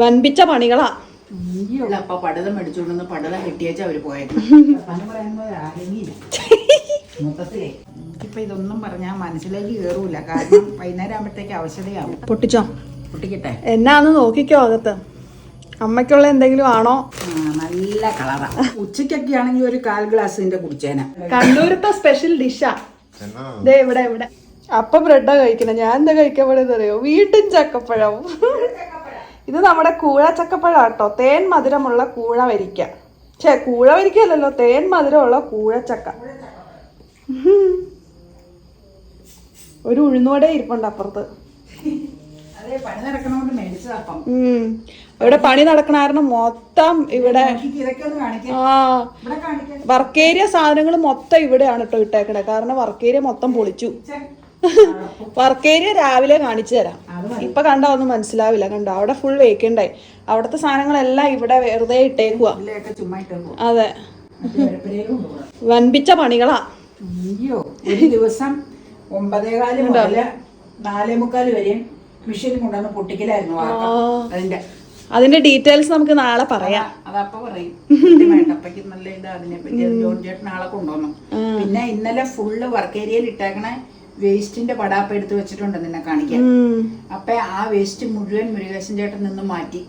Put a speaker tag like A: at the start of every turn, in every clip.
A: വൻപിച്ച പണികളാ.
B: അപ്പൊ പടതം മേടിച്ചുകൊണ്ടുവന്ന് പടതം കെട്ടിയേച്ചാ അവർ പോയത് മൊത്തത്തിലേ. എനിക്കിപ്പോ ഇതൊന്നും പറഞ്ഞാൽ മനസ്സിലേക്ക് കേറൂല. കാരണം വൈകുന്നേരം ആകുമ്പോഴത്തേക്ക് അവശതയാവും.
A: പൊട്ടിച്ചോ?
B: പൊട്ടിക്കട്ടെ.
A: എന്നാന്ന് നോക്കിക്കോ അകത്ത്. അമ്മയ്ക്കുള്ള എന്തെങ്കിലും ആണോ?
B: നല്ല കളറാ. ഉച്ചക്കൊക്കെ ആണെങ്കിൽ ഒരു കാൽ ഗ്ലാസിന്റെ കുടിച്ചേന.
A: കണ്ണൂരത്തെ സ്പെഷ്യൽ ഡിഷാ ദേ ഇവിടെ ഇവിടെ. അപ്പൊ ബ്രെഡാ കഴിക്കണേ ഞാൻ എന്താ കഴിക്കാൻ പോണെന്ന് അറിയോ? വീണ്ടും ചക്കപ്പഴം. ഇത് നമ്മുടെ കൂഴ ചക്കപ്പഴം കേട്ടോ തേൻ മധുരമുള്ള കൂഴ വരിക്ക ഛേ കൂഴ വരിക്കല്ലോ തേൻ മധുരമുള്ള കൂഴച്ചക്ക. ഒരു ഉഴുന്നോടെ ഇരിപ്പുണ്ട് അപ്പുറത്ത്. ഇവിടെ പണി നടക്കണായിരുന്നു മൊത്തം ഇവിടെ ആ
B: ഇവിടെ കാണിക്കാം.
A: വർക്ക് ഏരിയ സാധനങ്ങൾ മൊത്തം ഇവിടെയാണ് കേട്ടോ ഇട്ടേക്കണേ. കാരണം വർക്ക് ഏരിയ മൊത്തം പൊളിച്ചു. വർക്ക് ഏരിയ രാവിലെ കാണിച്ചു തരാം. ഇപ്പൊ കണ്ട ഒന്നും മനസ്സിലാവില്ല. കണ്ടോ? അവിടെ ഫുൾ വേക്കണ്ടായി അവിടുത്തെ സാധനങ്ങളെല്ലാം ഇവിടെ വെറുതെ ഇട്ടേക്കുവാ.
B: ഇതിലൊക്കെ ചുമ്മാ ഇട്ടു
A: അതെ. വൻപിച്ച പണികളാ.
B: അയ്യോ ഒരു ദിവസം ഒമ്പതേകാൽ മുതൽ നാലേ മുക്കാൽ വരെയും മിഷീൻ കൊണ്ടുവന്ന് പൊട്ടിക്കലായിരുന്നു. അതിന്റെ
A: അതിന്റെ ഡീറ്റെയിൽസ് നമുക്ക് നാളെ പറയാം.
B: അതപ്പ പറയും. അപ്പയ്ക്ക് നല്ല ഇത് അതിനെ പറ്റി ജോൺ ചേട്ടൻ നാളെ കൊണ്ടുവന്നു. പിന്നെ ഇന്നലെ ഫുള്ള് വർക്ക് ഏരിയയിൽ ഇട്ടേക്കണ വേസ്റ്റിന്റെ പടാപ്പ എടുത്ത് വെച്ചിട്ടുണ്ട് നിന്നെ കാണിക്കാൻ. അപ്പൊ ആ വേസ്റ്റ് മുഴുവൻ മുരുകേശൻ ചേട്ടൻ നിന്ന് മാറ്റി.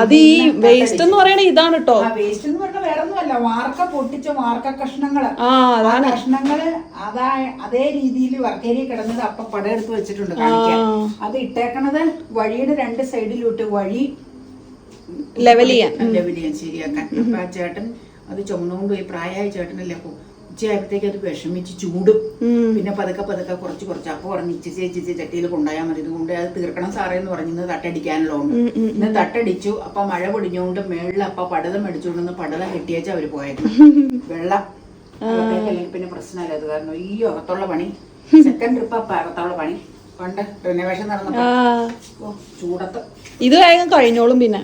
A: അത് ഈ വേസ്റ്റ് എന്ന് പറയണ ഇതാണ് കേട്ടോ
B: വേസ്റ്റ് എന്ന് പറഞ്ഞാൽ വേറെ ഒന്നുമല്ല വാർക്ക പൊട്ടിച്ച വാർക്ക കഷ്ണങ്ങൾ.
A: ആ
B: കഷ്ണങ്ങൾ അതാ അതേ രീതിയിൽ വർക്കേരി കിടന്നത് അപ്പൊ പടയെടുത്ത് വെച്ചിട്ടുണ്ട് കാണിക്കാൻ. അത് ഇട്ടേക്കണത് വഴിയുടെ രണ്ട് സൈഡിലോട്ട് വഴി
A: ലെവൽ ചെയ്യാൻ
B: ലെവൽ ചെയ്യാൻ ശരിയാക്കാൻ അപ്പൊ ആ ചേട്ടൻ അത് ചുമന്നുകൊണ്ട് പോയി പ്രായമായ ചേട്ടനല്ലേ അപ്പൊ. ഉച്ചയായപ്പോഴത്തേക്ക് അത് വിഷമിച്ച് ചൂടും. പിന്നെ പതുക്കെ പതുക്കെ കുറച്ച് കുറച്ച്. അപ്പൊ പറഞ്ഞു ഇച്ചിരി ഇച്ചിരി ചട്ടിയിൽ കൊണ്ടുപോയാൽ മതി. ഇതുകൊണ്ട് അത് തീർക്കണം സാറേ എന്ന് പറഞ്ഞ്. ഇന്ന് തട്ടടിക്കാനുള്ളതുകൊണ്ട് ഇന്ന് തട്ടടിച്ചു. അപ്പൊ മഴ പൊടിഞ്ഞുകൊണ്ട് മേളിൽ അപ്പൊ പടതം മേടിച്ചുകൊണ്ടെന്ന് പടതം കെട്ടിയേച്ചാ അവർ പോയത് വെള്ളം. പിന്നെ പ്രശ്നമല്ല. അത് കാരണം ഈ അകത്തുള്ള പണി. സെക്കൻഡ് ട്രിപ്പ് അപ്പൊ അകത്തുള്ള പണി. പണ്ട് റിനോവേഷൻ നടന്നപ്പോ. ചൂടത്ത്.
A: ഇത് വേഗം കഴിഞ്ഞോളും പിന്നെ.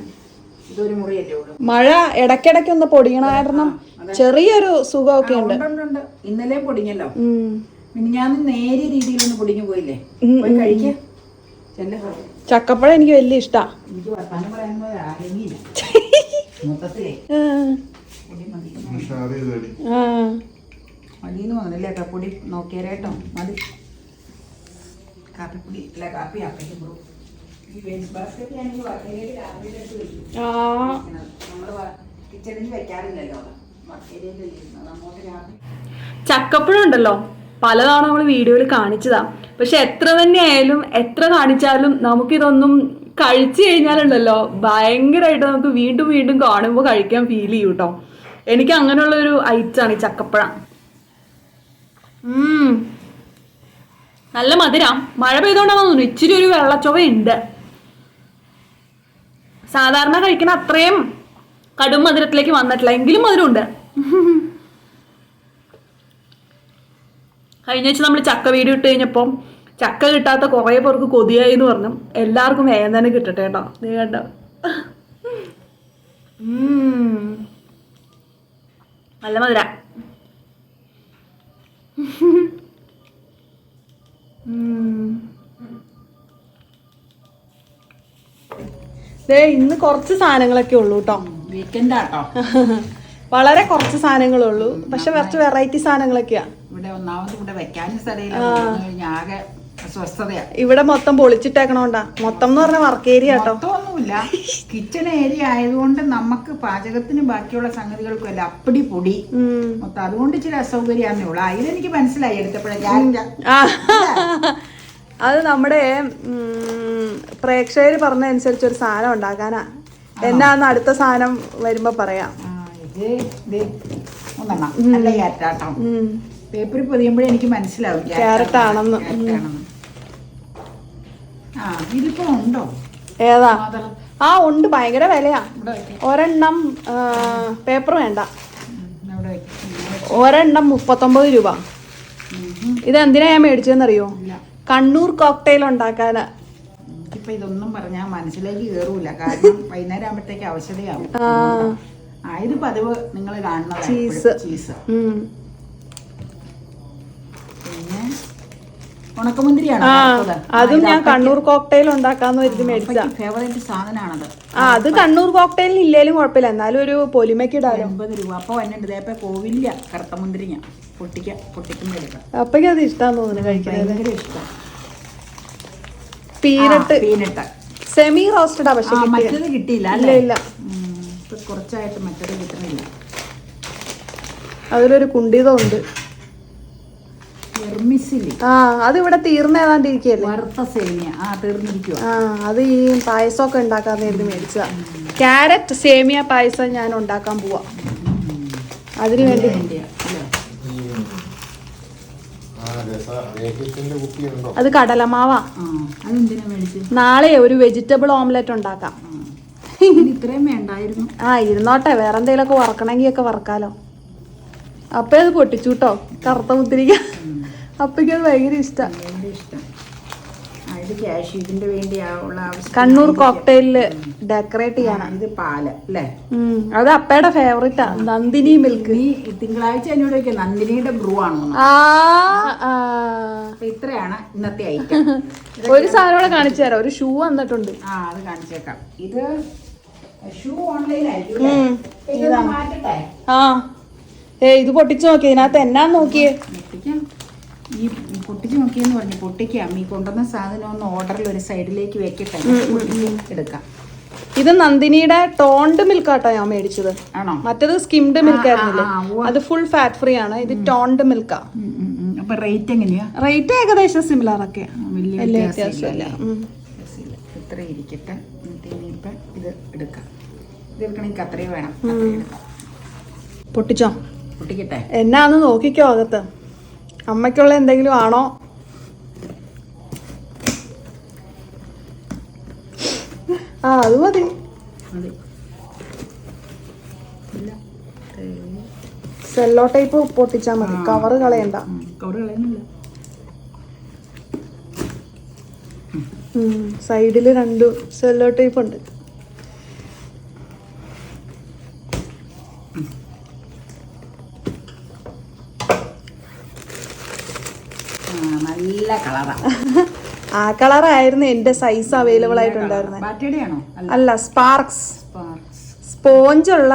B: ഇതൊരു മുറിയല്ലേ ഉള്ളൂ.
A: മഴ ഇടയ്ക്കിടയ്ക്ക് ഒന്ന് ചെറിയൊരു സുഖമൊക്കെ ഉണ്ട്.
B: ഇന്നലെ പൊടിഞ്ഞല്ലോ. ഞാൻ നേരിയ രീതിയിൽ ഒന്ന് പൊടിഞ്ഞു പോയില്ലേ? പോയി കഴിക്ക.
A: ചക്കപ്പഴം എനിക്ക് വലിയ ഇഷ്ടാ.
B: എനിക്ക് വർത്താനം പറയാൻ ആരെങ്കിലും മൊത്തത്തിലേ.
A: ആ.
B: പൊടി മതി.
A: ആ.
B: മതിന്ന് തോന്നണില്ലേ കാപ്പൊടി നോക്കിയാരേട്ടോ മതി. കാപ്പിപ്പൊടി. അല്ല കാപ്പി അപ്പയ്ക്ക്
A: ആ.
B: നമ്മൾ കിച്ചണിൽ വെക്കാറില്ലല്ലോ.
A: ചക്കപ്പഴം ഉണ്ടല്ലോ പലതാണ് നമ്മൾ വീഡിയോയിൽ കാണിച്ചതാ. പക്ഷെ എത്ര തന്നെ ആയാലും എത്ര കാണിച്ചാലും നമുക്കിതൊന്നും കഴിച്ചു കഴിഞ്ഞാലുണ്ടല്ലോ ഭയങ്കരമായിട്ട് നമുക്ക് വീണ്ടും വീണ്ടും കാണുമ്പോൾ കഴിക്കാൻ ഫീൽ ചെയ്യും കേട്ടോ എനിക്ക് അങ്ങനെയുള്ള ഒരു ഐറ്റാണ് ഈ ചക്കപ്പഴം. നല്ല മധുരം. മഴ പെയ്തോണ്ടാന്ന് തോന്നുന്നു. ഇച്ചിരി ഒരു വെള്ളച്ചൊവയുണ്ട്. സാധാരണ കഴിക്കുന്ന അത്രയും കടും മധുരത്തിലേക്ക് വന്നിട്ടില്ല. എങ്കിലും മധുരമുണ്ട്. കഴിഞ്ഞ വെച്ച് നമ്മൾ ചക്ക വീട് ഇട്ട് കഴിഞ്ഞപ്പം ചക്ക കിട്ടാത്ത കുറേ പേർക്ക് കൊതിയായി എന്ന് പറഞ്ഞു. എല്ലാവർക്കും തന്നെ കിട്ടട്ടെ കേട്ടോ. നീ കണ്ടോ? ഉം. നല്ല മധുര. ഇന്ന് കുറച്ച് സാധനങ്ങളൊക്കെ ഉള്ളൂ കേട്ടോ. വളരെ കുറച്ച് സാധനങ്ങളേ ഉള്ളൂ പക്ഷെ കുറച്ച് വെറൈറ്റി സാധനങ്ങളൊക്കെയാ.
B: ഇവിടെ ഒന്നാമത് ഇവിടെ വെക്കാനും സ്ഥലമില്ല. ആകെ
A: ഇവിടെ മൊത്തം പൊളിച്ചിട്ടേക്കണോണ്ടാ. മൊത്തം എന്ന് പറഞ്ഞ വർക്ക് ഏരിയ കേട്ടോ
B: ഒന്നുമില്ല കിച്ചൺ ഏരിയ ആയതുകൊണ്ട് നമുക്ക് പാചകത്തിന് ബാക്കിയുള്ള സംഗതികൾക്കും അല്ല അപ്പടി പൊടി. മൊത്തം അതുകൊണ്ട് ഇച്ചിരി അസൗകര്യാന്നേ ഉള്ളൂ. അതിലെനിക്ക് മനസ്സിലായി എടുത്തപ്പോഴേ. ഞാൻ.
A: അത് നമ്മുടെ പ്രേക്ഷകർ പറഞ്ഞ പറഞ്ഞതനുസരിച്ച് ഒരു സാധനം ഉണ്ടാക്കാനാ. എന്നാന്ന് അടുത്ത സാധനം വരുമ്പോ പറയാം.
B: ഇത് ഇത് ഒന്നെണ്ണം. നല്ല ക്യാരറ്റാട്ടോ. പൊതിയുമ്പോഴേ എനിക്ക് മനസ്സിലാവും
A: ക്യാരറ്റ് ആണെന്ന്.
B: ആ ഇതിപ്പോ ഉണ്ടോ?
A: ഏതാ? ആ ഉണ്ട്. ഭയങ്കര വിലയാ. ഒരെണ്ണം പേപ്പർ വേണ്ട. ഒരെണ്ണം മുപ്പത്തൊമ്പത് രൂപ. ഇതെന്തിനാ ഞാൻ മേടിച്ചതെന്നറിയോ? കണ്ണൂർ കോക്ടെയിൽ ഉണ്ടാക്കാനാ
B: എനിക്കിപ്പോ ഇതൊന്നും പറഞ്ഞാൽ മനസ്സിലേക്ക് കേറൂല. കാരണം വൈകുന്നേരം ആകുമ്പോഴത്തേക്ക് അവശതയാവും ആയത് പതിവ് നിങ്ങൾ കാണുന്നത്
A: ചീസ്.
B: ചീസ്. പിന്നെ ഉണക്കമുന്തിരിയാണ്
A: അതും ഞാൻ കണ്ണൂർ കോക്ടെയിൽ ഉണ്ടാക്കാന്ന് കരുതി മേടിച്ച
B: ഫേവറേറ്റ് സാധനമാണത്.
A: ആ അത് കണ്ണൂർ കോക്ടെയിലിന് ഇല്ലേലും കുഴപ്പമില്ല. എന്നാലും ഒരു പൊലിമയ്ക്ക് ഇടാലോ.
B: രൂപ. അപ്പൊ വന്നിട്ട് ഇതേപ്പോ പോവില്ല കറുത്ത മുന്തിരിങ്ങ പൊട്ടിക്ക
A: അത് ഇഷ്ടാന്ന് തോന്നുന്നു കഴിക്കാൻ
B: ഭയങ്കര ഇഷ്ടം.
A: പീനട്ട്.
B: പീനട്ട്.
A: സെമി റോസ്റ്റഡാ പക്ഷെ
B: മറ്റത് കിട്ടിയില്ല
A: ഇല്ല ഇല്ല.
B: ഇപ്പൊ കുറച്ചായിട്ട് മറ്റത് കിട്ടുന്നില്ല
A: അതിലൊരു
B: കുണ്ടിതമുണ്ട്
A: ആ അത് ഇവിടെ തീർന്ന ഏതാണ്ട് ഇരിക്കല്ലേ
B: വറുത്ത സേമിയ. ആ തീർന്നിരിക്കുക
A: ആ അത് ഈ പായസമൊക്കെ ഉണ്ടാക്കാൻ നേരത്തെ മേടിച്ചതാ. ക്യാരറ്റ് സേമിയ പായസം ഞാൻ ഉണ്ടാക്കാൻ പോവാ. അതിന് വേണ്ടി. അത് കടലമാവാ. നാളെ ഒരു വെജിറ്റബിൾ ഓംലെറ്റ് ഉണ്ടാക്കാം.
B: ഇത്രയും വേണ്ടായിരുന്നു.
A: ആ ഇരുന്നോട്ടെ വേറെ എന്തെങ്കിലുമൊക്കെ വറക്കണമെങ്കിൽ ഒക്കെ വറക്കാലോ. അപ്പേ അത് പൊട്ടിച്ചു കേട്ടോ കറുത്ത മുത്തിരിക്ക അപ്പൊക്കത് അത് ഭയങ്കര ഇഷ്ടം.
B: ഇത് ക്യാഷ് ഇതിന്റെ വേണ്ടി ആ
A: കണ്ണൂർ കോക്ടെയിലിൽ ഡെക്കറേറ്റ് ചെയ്യാനാ
B: ഇത് പാൽ അല്ലേ?
A: അത് അപ്പയുടെ ഫേവറേറ്റാ നന്ദിനി മിൽക്ക്
B: നീ തിങ്കളാഴ്ച എന്നോട് നന്ദിനിയുടെ ബ്രൂ ആണോ. ഇത്രയാണ് ഇന്നത്തെ ഐറ്റം
A: ഒരു സാധനം കൂടെ കാണിച്ചു തരാം. ഒരു ഷൂ വന്നിട്ടുണ്ട്.
B: ആ അത് കാണിച്ചേക്കാം ഇത് ഷൂ ഓൺലൈൻ ആയിരിക്കും
A: ആ. ഏ ഇത് പൊട്ടിച്ചു നോക്കി. ഇതിനകത്ത് എന്നാ നോക്കിയേ?
B: പൊട്ടിക്കാം. ഈ പൊട്ടിച്ച് നോക്കിയെന്ന് പറഞ്ഞു പൊട്ടിക്കാം. ഈ കൊണ്ടുവന്ന സാധനം ഒന്ന് ഓർഡറിൽ ഒരു സൈഡിലേക്ക് വെക്കട്ടെ. എടുക്കാം.
A: ഇത് നന്ദിനിയുടെ ടോണ്ട് മിൽക്ക് ആട്ടോ ഞാൻ മേടിച്ചത്.
B: ആണോ?
A: മറ്റത് സ്കിംഡ് മിൽക്ക് ആയിരുന്നില്ലേ? അത് ഫുൾ ഫാറ്റ് ഫ്രീ ആണ്. ഇത് ടോണ്ട് മിൽക്കാ.
B: അപ്പൊ റേറ്റ് എങ്ങനെയാ?
A: റേറ്റ് ഏകദേശം സിമിലർ ഒക്കെ.
B: വലിയ വ്യത്യാസമില്ല. ഇത്ര ഇരിക്കട്ടെ. ഇനിയിപ്പം ഇത് എടുക്കാം. ഇത് എടുക്കണമെങ്കിൽ വേണം.
A: പൊട്ടിച്ചോ?
B: പൊട്ടിക്കട്ടെ.
A: എന്നാന്ന് നോക്കിക്കോ അകത്ത്. അമ്മയ്ക്കുള്ള എന്തെങ്കിലും ആണോ? ആ അത് മതി. സെല്ലോ ടൈപ്പ് പൊട്ടിച്ചാ മതി. കവറ് കളയണ്ട.
B: കവർ കളയുന്നില്ല.
A: സൈഡിൽ രണ്ട് സെല്ലോ ടൈപ്പ് ഉണ്ട്
B: ആ, നല്ല കളറാണ്
A: ആ. കളറായിരുന്നു എന്റെ സൈസ് അവൈലബിൾ ആയിട്ടുണ്ടായിരുന്നത്
B: അല്ല.
A: സ്പാർക്സ്
B: സ്പോഞ്ച്
A: സ്പോഞ്ചുള്ള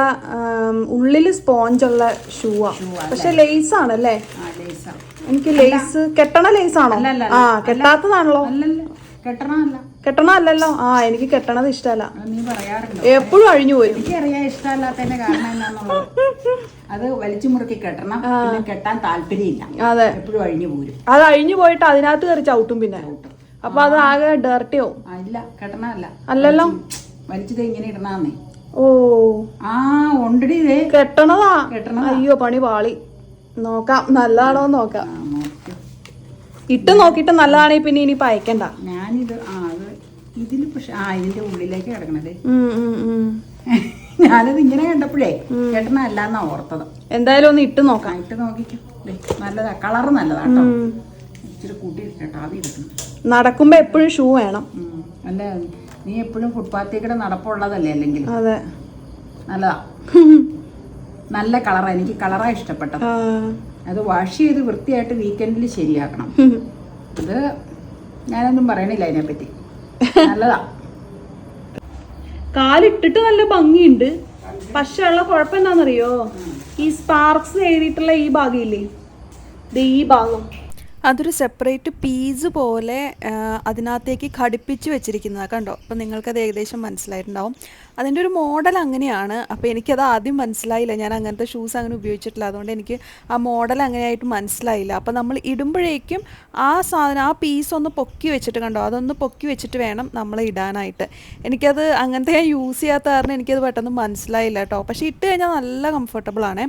A: ഉള്ളിൽ സ്പോഞ്ചുള്ള ആ. പക്ഷെ ലേസ് ആണല്ലേ എനിക്ക് ലേസ് കെട്ടണ ലേസ് ആണോ? ആ കെട്ടാത്തതാണല്ലോ.
B: അല്ലല്ല. കെട്ടണമല്ല
A: കെട്ടണ അല്ലല്ലോ ആ എനിക്ക് കെട്ടണത് ഇഷ്ടമല്ല. എപ്പോഴും അഴിഞ്ഞു പോരും.
B: എനിക്കറിയാൻ ഇഷ്ടമല്ലാത്തതിന്റെ കാരണം എന്നാന്നുള്ളത് അത് വലിച്ചു മുറുക്കി കെട്ടണം. കെട്ടാൻ താല്പര്യമില്ല.
A: അതെ.
B: എപ്പോഴും അഴിഞ്ഞു പോരും.
A: അത് അഴിഞ്ഞു പോയിട്ട് അതിനകത്ത് കയറി ചവിട്ടും പിന്നെ. അപ്പൊ അത് ആകെ
B: ഡേർട്ടിയോ ഇല്ല കെട്ടണല്ല
A: അല്ലല്ലോ?
B: വലിച്ചത് ഇങ്ങനെ ഇടണന്നേ.
A: ഓ.
B: ആ ഉണ്ടടി ഇതേ.
A: കെട്ടണതാ.
B: കെട്ടണ
A: അയ്യോ പണി പാളി. നോക്കാം നല്ലതാണോ നോക്കാം. ഇട്ട് നോക്കിയിട്ട് നല്ലതാണെങ്കിൽ പിന്നെ ഇനി അയക്കണ്ട
B: ഞാനിത് ആ ഇതിൽ പക്ഷെ ആ ഇതിന്റെ ഉള്ളിലേക്ക് കിടക്കണത്. ഞാനത് ഇങ്ങനെ കണ്ടപ്പോഴേ കേട്ടനല്ല എന്നാ ഓർത്തത്.
A: എന്തായാലും ഒന്ന് ഇട്ട് നോക്കാം.
B: ഇട്ട് നോക്കിക്കോ. നല്ലതാ കളർ നല്ലതാ കേട്ടോ. ഇച്ചിരി കൂട്ടി കേട്ടോ ആവി എടുക്കണം.
A: നടക്കുമ്പോ എപ്പോഴും ഷൂ വേണം.
B: അല്ല നീ എപ്പോഴും ഫുട്പാത്തിൽ കൂടെ നടപ്പുള്ളതല്ലേ അല്ലെങ്കിൽ?
A: അതെ.
B: നല്ലതാ. നല്ല കളറാ എനിക്ക് കളറാ ഇഷ്ടപ്പെട്ടത്. അത് വാഷ് ചെയ്ത് വൃത്തിയായിട്ട് വീക്കെൻഡിൽ ശരിയാക്കണം. അത് ഞാനൊന്നും പറയണില്ല അതിനെപ്പറ്റി.
A: കാലിട്ടിട്ട് നല്ല ഭംഗിയുണ്ട്. പക്ഷെ ഉള്ള കുഴപ്പം എന്താണെന്നറിയോ? ഈ സ്പാർക്സ് എഴുതിയിട്ടുള്ള ഈ ഭാഗമില്ലേ ഈ ഭാഗം. അതൊരു സെപ്പറേറ്റ് പീസ് പോലെ അതിനകത്തേക്ക് ഘടിപ്പിച്ച് വെച്ചിരിക്കുന്നതാണ് കണ്ടോ? അപ്പം നിങ്ങൾക്കത് ഏകദേശം മനസ്സിലായിട്ടുണ്ടാവും. അതിന്റെ ഒരു മോഡൽ അങ്ങനെയാണ്. അപ്പോൾ എനിക്കത് ആദ്യം മനസ്സിലായില്ല. ഞാൻ അങ്ങനത്തെ ഷൂസ് അങ്ങനെ ഉപയോഗിച്ചിട്ടില്ല. അതുകൊണ്ട് എനിക്ക് ആ മോഡൽ അങ്ങനെയായിട്ട് മനസ്സിലായില്ല. അപ്പോൾ നമ്മൾ ഇടുമ്പോഴേക്കും ആ സാധനം ആ പീസ് ഒന്ന് പൊക്കി വെച്ചിട്ട് കണ്ടോ? അതൊന്ന് പൊക്കി വെച്ചിട്ട് വേണം നമ്മൾ ഇടാനായിട്ട്. എനിക്കത് അങ്ങനത്തെ ഞാൻ യൂസ് ചെയ്യാത്ത കാരണം എനിക്കത് പെട്ടെന്ന് മനസ്സിലായില്ല കേട്ടോ. പക്ഷേ ഇട്ട് കഴിഞ്ഞാൽ നല്ല കംഫർട്ടബിൾ ആണ്.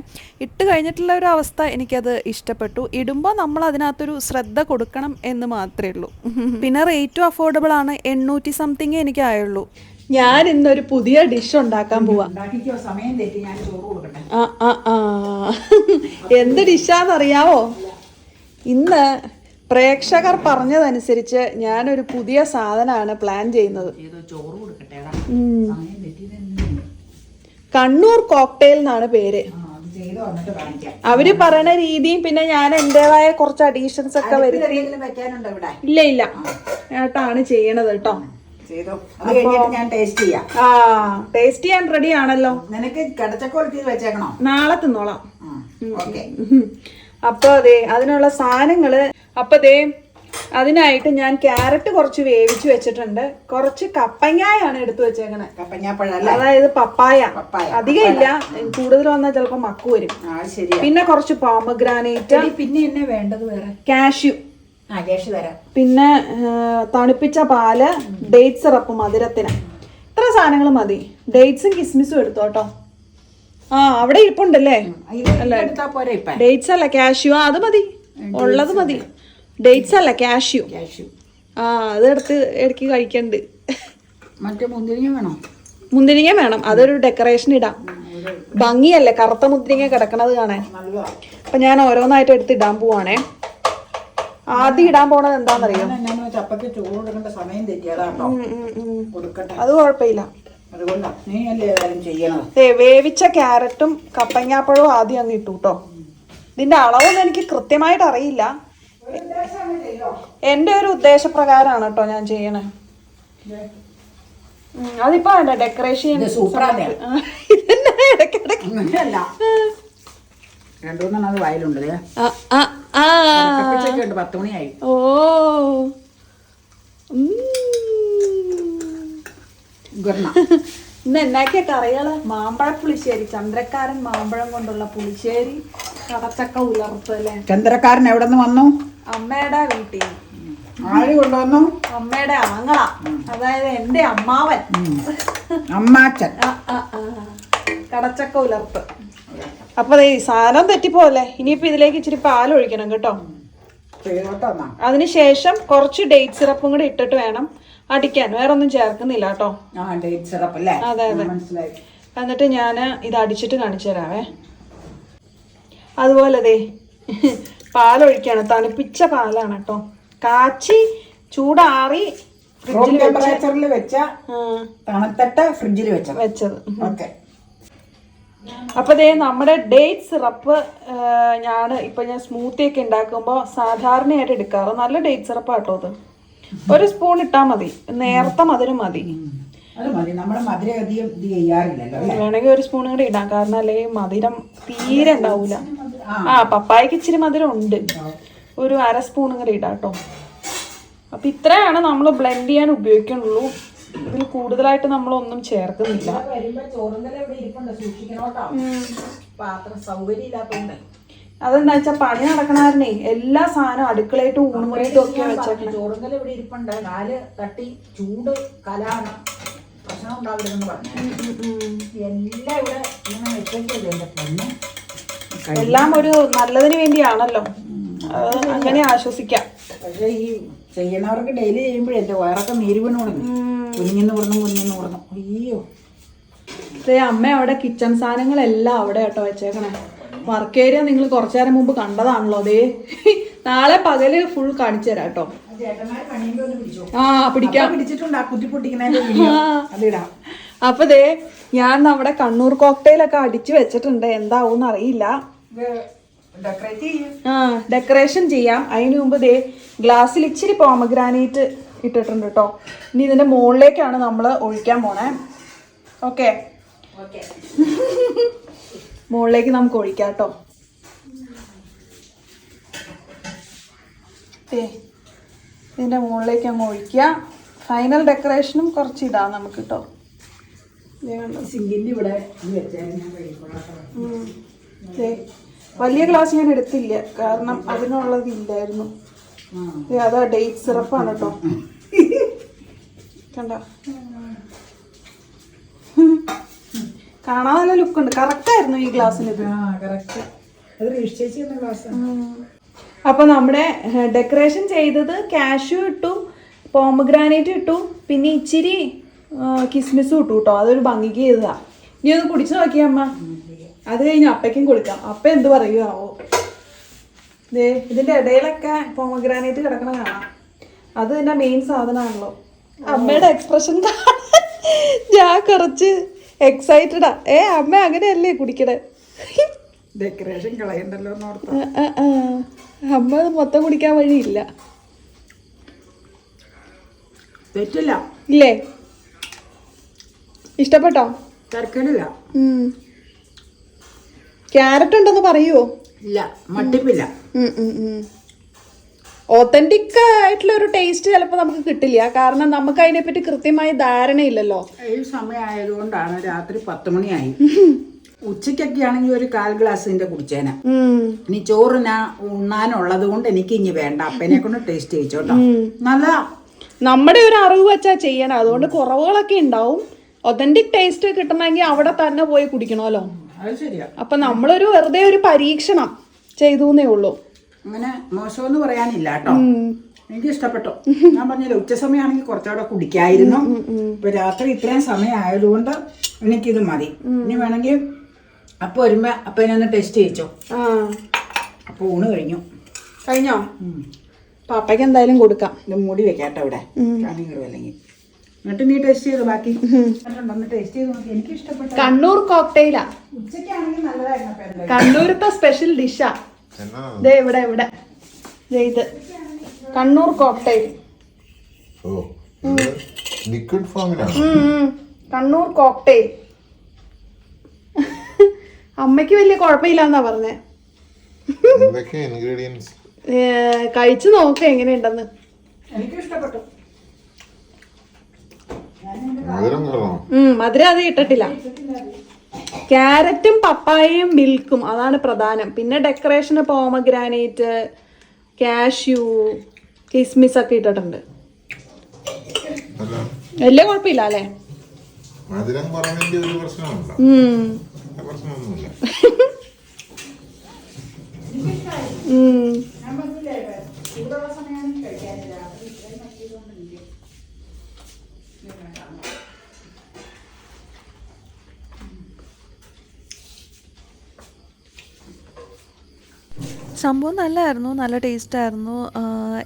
A: ഇട്ട് കഴിഞ്ഞിട്ടുള്ള ഒരു അവസ്ഥ എനിക്കത് ഇഷ്ടപ്പെട്ടു. ഇടുമ്പോൾ നമ്മൾ അതിനകത്തൊരു ശ്രദ്ധ കൊടുക്കണം എന്ന് മാത്രമേ ഉള്ളൂ. പിന്നെ റേറ്റും അഫോർഡബിൾ ആണ്. എണ്ണൂറ്റി സംതിങ് എനിക്ക് ആയുള്ളൂ. ഞാൻ ഇന്നൊരു പുതിയ ഡിഷ് ഉണ്ടാക്കാൻ പോവാ. ആ ആ ആ. എന്ത് ഡിഷാന്നറിയാവോ ഇന്ന് പ്രേക്ഷകർ പറഞ്ഞതനുസരിച്ച് ഞാനൊരു പുതിയ സാധനമാണ് പ്ലാൻ ചെയ്യുന്നത്? കണ്ണൂർ കോക്ടെയിൽ എന്നാണ് പേര്. അവർ പറയണ രീതിയും പിന്നെ ഞാൻ എന്റേതായ കുറച്ച് അഡീഷൻസ് ഒക്കെ വരും ഇല്ല ഇല്ല. ഏട്ടാണ് ചെയ്യണത് കേട്ടോ.
B: ചെയ്തോ. അത് കഴിഞ്ഞിട്ട് ഞാൻ ടേസ്റ്റ് ചെയ്യാം.
A: ആ ടേസ്റ്റ് ചെയ്യാൻ റെഡി ആണല്ലോ.
B: നിനക്ക് കിടച്ചക്ക ഉലത്തി വെച്ചേക്കണോ?
A: നാളെ തിന്നോളാം.
B: ഓക്കെ.
A: അപ്പൊ അതെ അതിനുള്ള സാധനങ്ങൾ അപ്പൊ ദേ അതിനായിട്ട് ഞാൻ ക്യാരറ്റ് കുറച്ച് വേവിച്ച് വെച്ചിട്ടുണ്ട്. കുറച്ച് കപ്പങ്ങായാണ് എടുത്തു വെച്ചേക്കണേ.
B: കപ്പഞ്ഞാപ്പഴം
A: അതായത് പപ്പായ. അധികം ഇല്ല. കൂടുതൽ വന്നാൽ ചിലപ്പോ മക്കു വരും. പിന്നെ കുറച്ച് പോമഗ്രാനൈറ്റ്
B: പിന്നെ എന്നെ വേണ്ടത് വേറെ?
A: കാഷ്യൂ പിന്നെ തണുപ്പിച്ച പാൽ ഡേറ്റ് സിറപ്പ് മധുരത്തിന്. ഇത്ര സാധനങ്ങൾ മതി. ഡേറ്റ്സും കിസ്മിസും എടുത്തു കേട്ടോ. ആ അവിടെ ഇരിപ്പുണ്ടല്ലേ? ഡേറ്റ്സ് അല്ല കാഷ്യൂ. ആ അത് മതി. ഉള്ളത് മതി. ഡേറ്റ്സ് അല്ല കാഷ്യൂ. ആ അത് എടുത്ത് ഇടയ്ക്ക് കഴിക്കണ്ട്.
B: മറ്റേ മുന്തിരിങ്ങ വേണോ?
A: മുന്തിരിങ്ങ വേണം. അതൊരു ഡെക്കറേഷൻ ഇടാം. ഭംഗിയല്ലേ? കറുത്ത മുന്തിരിങ്ങ കിടക്കണത് കാണാൻ. അപ്പൊ ഞാൻ ഓരോന്നായിട്ട് എടുത്ത് ഇടാൻ പോവാണേ. ആദ്യം ഇടാൻ പോണത് എന്താണെന്നറിയോ?
B: ചപ്പക്ക് ചോറ് കൊടുക്കേണ്ട സമയം
A: തെറ്റിയതാണോ.
B: കൊടുക്കട്ടെ.
A: അത് കുഴപ്പമില്ല. വേവിച്ച ക്യാരറ്റും കപ്പങ്ങാപ്പഴവും ആദ്യം അങ്ങ് ഇട്ടു കേട്ടോ ഇതിന്റെ അളവൊന്നും എനിക്ക് കൃത്യമായിട്ട് അറിയില്ല. എന്റെ ഒരു ഉദ്ദേശപ്രകാരമാണ് കേട്ടോ ഞാൻ ചെയ്യണേ. അതിപ്പോ ഡെക്കറേഷൻ ഇടയ്ക്കിടയ്ക്ക്?
B: രണ്ടുമൂന്നെണ്ണം അത് വയലുണ്ട് ഉണ്ട് പത്ത് മണിയായി
A: ഓ. ഉം.
B: ഗുർണ
A: ഇന്ന് എന്നാക്കിയ കറികൾ? മാമ്പഴ പുളിശ്ശേരി ചന്ദ്രക്കാരൻ മാമ്പഴം കൊണ്ടുള്ള പുളിശ്ശേരി കടച്ചക്ക ഉലർത്ത് അല്ലേ?
B: ചന്ദ്രക്കാരൻ എവിടെ നിന്ന് വന്നു?
A: അമ്മയുടെ വീട്ടിൽ.
B: ആര് കൊണ്ടുവന്നു?
A: അമ്മയുടെ ആങ്ങള. അതായത് എന്റെ അമ്മാവൻ.
B: അമ്മാച്ചൻ.
A: കടച്ചക്ക ഉലർത്ത് അപ്പൊ ദേ ഈ സാധനം തെറ്റിപ്പോലെ ഇനിയിപ്പോ ഇതിലേക്ക് ഇച്ചിരി പാൽ ഒഴിക്കണം കേട്ടോ. അതിനുശേഷം കുറച്ച് ഡേറ്റ് സിറപ്പും കൂടി ഇട്ടിട്ട് വേണം അടിക്കാൻ. വേറെ ഒന്നും ചേർക്കുന്നില്ല കേട്ടോ. അതെ, അതെ. എന്നിട്ട് ഞാൻ ഇത് അടിച്ചിട്ട് കാണിച്ചു തരാവേ. അതുപോലെ ദേ പാലൊഴിക്കാണ് തണുപ്പിച്ച പാലാണ് കേട്ടോ. കാച്ചി ചൂടാറി ഫ്രിഡ്ജിൽ
B: വെച്ച തണുത്തിട്ട് ഫ്രിഡ്ജിൽ വെച്ചത്.
A: വെച്ചത്.
B: ഓക്കെ.
A: അപ്പൊ ദേ നമ്മുടെ ഡേറ്റ് സിറപ്പ് ഞാൻ ഇപ്പൊ ഞാൻ സ്മൂത്തി ഒക്കെ ഉണ്ടാക്കുമ്പോൾ സാധാരണയായിട്ട് എടുക്കാറ്. നല്ല ഡേറ്റ് സിറപ്പ് ആട്ടോ അത്. ഒരു സ്പൂൺ ഇട്ടാ മതി. നേർത്ത മധുരം മതി. വേണമെങ്കിൽ ഒരു സ്പൂൺ കൂടി ഇടാം. കാരണം അല്ലെങ്കിൽ മധുരം തീരെ ഉണ്ടാവൂല. ആ. പപ്പായക്ക് ഇച്ചിരി മധുരം ഉണ്ട്. ഒരു അര സ്പൂൺ കൂടി ഇടാം കേട്ടോ അപ്പൊ ഇത്രയാണ് നമ്മൾ ബ്ലെൻഡ് ചെയ്യാൻ ഉപയോഗിക്കുന്നുള്ളൂ. ഇതിൽ കൂടുതലായിട്ട് നമ്മളൊന്നും ചേർക്കുന്നില്ല. അതെന്താ വെച്ചാൽ പണി നടക്കണാരനെ എല്ലാ സാധനവും അടുക്കളയിട്ട് ഊണുമുറിയിട്ടും ഒക്കെ വെച്ചേക്കണം.
B: ചോറുങ്കല ഇവിടെ ഇരിപ്പുണ്ട് നാല് തട്ടി ചൂട് കലാണ് ഉണ്ടാവില്ലെന്ന് പറഞ്ഞു. എല്ലാം ഇവിടെ ഇങ്ങനെ വെച്ചേക്കല്ലേ എന്റെ പെണ്ണ്
A: എല്ലാം ഒരു നല്ലതിന് വേണ്ടിയാണല്ലോ. അങ്ങനെ ആശ്വസിക്കാം.
B: പക്ഷേ ഈ ചെയ്യണവർക്ക് ഡെയിലി ചെയ്യുമ്പോഴേ എന്റെ വയറൊക്കെ നീര് കൊടുക്കും കുഞ്ഞിന്ന് കൊടുന്നു കുഞ്ഞിന്ന് കൊടുന്നു അയ്യോ.
A: അമ്മ അവിടെ കിച്ചൺ സാധനങ്ങളെല്ലാം അവിടെ കേട്ടോ വെച്ചേക്കണേ. വർക്ക് ഏരിയ നിങ്ങൾ കുറച്ചു നേരം മുമ്പ് കണ്ടതാണല്ലോ അതേ നാളെ പകൽ ഫുൾ കാണിച്ചു തരാം കേട്ടോ. ആ പിടിക്കാം.
B: പിടിച്ചിട്ടുണ്ട് ആ കുത്തി
A: അപ്പൊ ദേ ഞാൻ നമ്മുടെ കണ്ണൂർ കോക്ടെയിലൊക്കെ അടിച്ചു വെച്ചിട്ടുണ്ട്. എന്താവും അറിയില്ല. ആ ഡെക്കറേഷൻ ചെയ്യാം. അതിന് മുമ്പ് ദേ ഗ്ലാസ്സിൽ ഇച്ചിരി പോമഗ്രാനൈറ്റ് ഇട്ടിട്ടുണ്ട് കേട്ടോ ഇനി ഇതിന്റെ മുകളിലേക്കാണ് നമ്മൾ ഒഴിക്കാൻ പോണേ. ഓക്കെ മുകളിലേക്ക് നമുക്ക് ഒഴിക്കാം കേട്ടോ ഇതിന്റെ മുകളിലേക്ക് അങ്ങ് ഒഴിക്കുക. ഫൈനൽ ഡെക്കറേഷനും കുറച്ച് ഇതാ നമുക്ക് കേട്ടോ?
B: സിങ്കിന്റെ ഇവിടെ
A: വലിയ ഗ്ലാസ് ഞാൻ എടുത്തില്ല. കാരണം അതിനുള്ളത് ഇല്ലായിരുന്നു. അതാ ഡേറ്റ് സിറപ്പാണ് കേട്ടോ കണ്ട? കാണാൻ നല്ല ലുക്ക് ഉണ്ട്. കറക്റ്റ് ആയിരുന്നു ഈ ഗ്ലാസ്സിന് അപ്പൊ നമ്മുടെ ഡെക്കറേഷൻ ചെയ്തത് കാഷ്യൂ ഇട്ടു പോമഗ്രാനൈറ്റ് ഇട്ടു പിന്നെ ഇച്ചിരി കിസ്മിസും ഇട്ടു കേട്ടോ അതൊരു ഭംഗിക്ക് ചെയ്തതാ. ഇനി ഒന്ന് കുടിച്ചു നോക്കിയ അമ്മ. അത് കഴിഞ്ഞ് അപ്പയ്ക്കും കൊടുക്കാം. അപ്പ എന്ത് പറയുകയാവോ ഇതേ ഇതിന്റെ ഇടയിലൊക്കെ പോമഗ്രാനൈറ്റ് കിടക്കണ കാണാം. അത് എന്റെ മെയിൻ സാധനമാണല്ലോ. അമ്മയുടെ എക്സ്പ്രഷൻ ഞാൻ കുറച്ച് എക്സൈറ്റഡാ ഏ അമ്മ അങ്ങനെയല്ലേ കുടിക്കണേ?
B: ഡെക്കറേഷൻ കളയണ്ടല്ലോ.
A: അമ്മ മൊത്തം കുടിക്കാൻ വഴിയില്ല.
B: തെറ്റില്ല.
A: ഇല്ലേ? ഇഷ്ടപ്പെട്ടോ?
B: തരക്കേടില്ല
A: ക്യാരറ്റ് ഉണ്ടെന്ന് പറയുവോ?
B: ഇല്ല മട്ടിപ്പില്ല.
A: ഓത്തന്റിക് ആയിട്ടുള്ള ഒരു ടേസ്റ്റ് ചിലപ്പോൾ നമുക്ക് കിട്ടില്ല. കാരണം നമുക്ക് അതിനെപ്പറ്റി കൃത്യമായ ധാരണയില്ലല്ലോ.
B: ഈ സമയമായതുകൊണ്ടാണ് രാത്രി പത്ത് മണിയായി. ഉച്ചയ്ക്കൊക്കെ ആണെങ്കിൽ ഒരു കാൽ ഗ്ലാസിന്റെ കുടിച്ചേന. ഇനി ചോറിനാ ഉണ്ണാനുള്ളത് കൊണ്ട് എനിക്ക് ഇനി വേണ്ട. അപ്പനെ കൊണ്ട് ടേസ്റ്റ് ചെയ്യിച്ചോട്ടോ. നല്ല
A: നമ്മുടെ ഒരു അറിവ് വെച്ചാ ചെയ്യണം. അതുകൊണ്ട് കുറവുകളൊക്കെ ഉണ്ടാവും. ഒതന്റിക് ടേസ്റ്റ് കിട്ടണമെങ്കിൽ അവിടെ തന്നെ പോയി കുടിക്കണമല്ലോ. അപ്പൊ നമ്മളൊരു വെറുതെ ഒരു പരീക്ഷണം ചെയ്തു എന്നേ ഉള്ളൂ.
B: അങ്ങനെ മോശമെന്ന് പറയാനില്ല കേട്ടോ. എനിക്ക് ഇഷ്ടപ്പെട്ടു. ഞാൻ പറഞ്ഞില്ല ഉച്ച സമയമാണെങ്കിൽ കുറച്ചുകൂടെ കുടിക്കായിരുന്നു. ഇപ്പൊ രാത്രി ഇത്രയും സമയം ആയതുകൊണ്ട് എനിക്കിത് മതി. ഇനി വേണമെങ്കിൽ അപ്പൊ വരുമ്പോ അപ്പനൊന്ന് ടെസ്റ്റ് ചെയ്യിച്ചോ. അപ്പൊ ഊണ് കഴിഞ്ഞു.
A: കഴിഞ്ഞോ. പാപ്പയ്ക്ക് എന്തായാലും കൊടുക്കാം.
B: ഇത് മൂടി വെക്കാട്ടോ ഇവിടെ. കണി കയറും അല്ലെങ്കിൽ എന്നിട്ട് നീ ടേസ്റ്റ് ചെയ്തു ബാക്കി? ഒന്ന് ടേസ്റ്റ് ചെയ്ത് നോക്കി. എനിക്ക് ഇഷ്ടപ്പെട്ടു
A: കണ്ണൂർ കോക്ടെയിലാ
B: ഉച്ചയ്ക്കാണെങ്കിൽ നല്ലതായിരുന്നു
A: കണ്ണൂരത്തെ സ്പെഷ്യൽ ഡിഷാ ദേ ഇവിടെ ഇവിടെ. ദേ ഇത്. കണ്ണൂർ കോക്ടെയിൽ
C: ഓ ലിക്വിഡ് ഫോമിലാണ്
A: കണ്ണൂർ കോക്ടെയിൽ അമ്മയ്ക്ക് വലിയ കുഴപ്പമില്ലാന്നാ പറഞ്ഞേ.
C: എന്തൊക്കെ ഇൻഗ്രീഡിയൻസ്
A: ഏ, കഴിച്ചു നോക്കാം എങ്ങനെയുണ്ടെന്ന്.
B: എനിക്ക് ഇഷ്ടപ്പെട്ടു.
C: മധുരം കുറവാണ്
A: ഉം, മധുരം അത് ഇട്ടിട്ടില്ല. ക്യാരറ്റും പപ്പായയും മിൽക്കും അതാണ് പ്രധാനം. പിന്നെ ഡെക്കറേഷന് പോമഗ്രാനൈറ്റ് കാഷ്യൂ കിസ്മിസ് ഒക്കെ ഇട്ടിട്ടുണ്ട്.
C: വല്ല
A: വലിയ കുഴപ്പമില്ല അല്ലേ?
C: മധുരം കുറവിന്റെ ഒരു പ്രശ്നമുണ്ടോ? പ്രശ്നമൊന്നുമില്ല.
A: ഉം.
D: സംഭവം നല്ലതായിരുന്നു നല്ല ടേസ്റ്റ് ആയിരുന്നു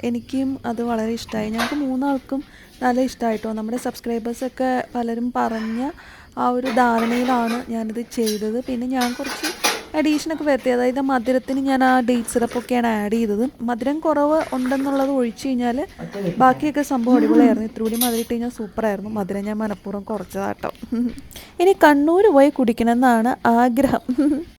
D: എനിക്കും അത് വളരെ ഇഷ്ടമായി ഞങ്ങൾക്ക് മൂന്നാൾക്കും നല്ല ഇഷ്ടമായിട്ടോ നമ്മുടെ സബ്സ്ക്രൈബേഴ്സൊക്കെ പലരും പറഞ്ഞ ആ ഒരു ധാരണയിലാണ് ഞാനിത് ചെയ്തത്. പിന്നെ ഞാൻ കുറച്ച് അഡീഷനൊക്കെ വരുത്തി. അതായത് മധുരത്തിന് ഞാൻ ആ ഡേറ്റ് സിറപ്പൊക്കെയാണ് ആഡ് ചെയ്തത്. മധുരം കുറവ് ഉണ്ടെന്നുള്ളത് ഒഴിച്ചു കഴിഞ്ഞാൽ ബാക്കിയൊക്കെ സംഭവം അടിപൊളിയായിരുന്നു. ഇത്തിരി കൂടി മധുരം ഇട്ട് കഴിഞ്ഞാൽ സൂപ്പറായിരുന്നു. മധുരം ഞാൻ മനഃപൂർവം കുറച്ചതാട്ടോ. ഇനി കണ്ണൂർ പോയി കുടിക്കണമെന്നാണ് ആഗ്രഹം.